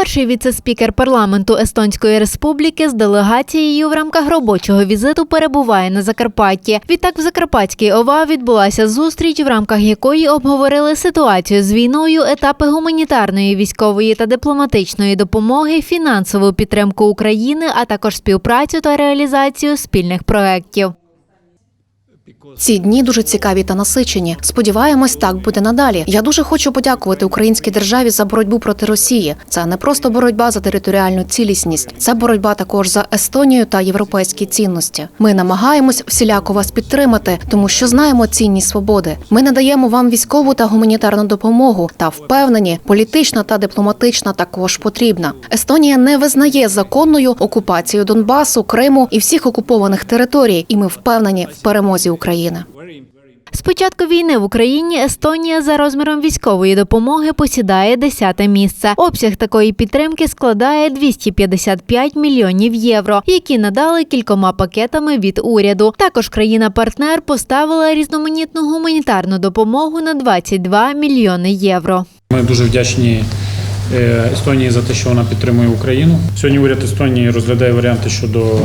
Перший віце-спікер парламенту Естонської республіки з делегацією в рамках робочого візиту перебуває на Закарпатті. Відтак в Закарпатській ОВА відбулася зустріч, в рамках якої обговорили ситуацію з війною, етапи гуманітарної, військової та дипломатичної допомоги, фінансову підтримку України, а також співпрацю та реалізацію спільних проєктів. Ці дні дуже цікаві та насичені. Сподіваємось, так буде надалі. Я дуже хочу подякувати українській державі за боротьбу проти Росії. Це не просто боротьба за територіальну цілісність, це боротьба також за Естонію та європейські цінності. Ми намагаємось всіляко вас підтримати, тому що знаємо цінність свободи. Ми надаємо вам військову та гуманітарну допомогу та впевнені, політична та дипломатична також потрібна. Естонія не визнає законною окупацію Донбасу, Криму і всіх окупованих територій, і ми впевнені в перемозі України. З початку війни в Україні Естонія за розміром військової допомоги посідає 10 місце. Обсяг такої підтримки складає 255 мільйонів євро, які надали кількома пакетами від уряду. Також країна-партнер поставила різноманітну гуманітарну допомогу на 22 мільйони євро. Ми дуже вдячні е, Естонії за те, що вона підтримує Україну. Сьогодні уряд Естонії розглядає варіанти щодо е,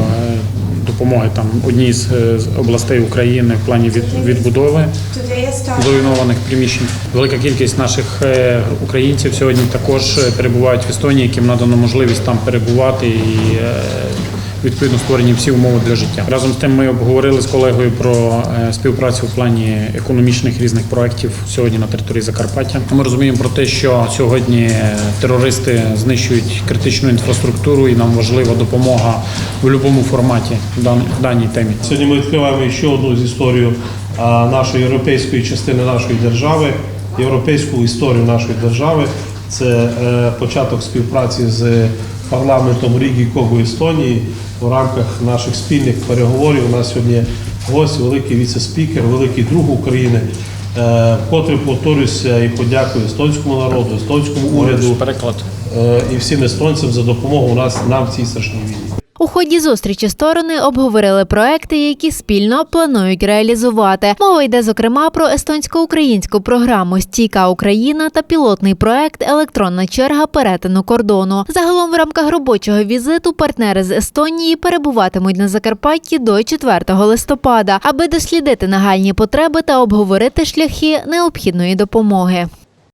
допомоги там одній з е, областей України в плані від, відбудови зруйнованих приміщень. Велика кількість наших е, українців сьогодні також е, перебувають в Естонії, яким надано можливість там перебувати і відповідно створені всі умови для життя. Разом з тим ми обговорили з колегою про е, співпрацю в плані економічних різних проєктів сьогодні на території Закарпаття. Ми розуміємо про те, що сьогодні терористи знищують критичну інфраструктуру, і нам важлива допомога в будь-якому форматі в даній темі. Сьогодні ми відкриваємо ще одну з історію нашої європейської частини нашої держави, європейську історію нашої держави. Це е, початок співпраці з парламентом Ріги Когу Естонії у рамках наших спільних переговорів. У нас сьогодні гость, великий віце-спікер, великий друг України. Котрий Вкотре повторюся і подякую естонському народу, естонському уряду Переклад. е, і всім естонцям за допомогу у нас нам в цій страшній війні. У ході зустрічі сторони обговорили проекти, які спільно планують реалізувати. Мова йде зокрема про естонсько-українську програму Стійка Україна та пілотний проект Електронна черга перетину кордону. Загалом в рамках робочого візиту партнери з Естонії перебуватимуть на Закарпатті до 4 листопада, аби дослідити нагальні потреби та обговорити шляхи необхідної допомоги.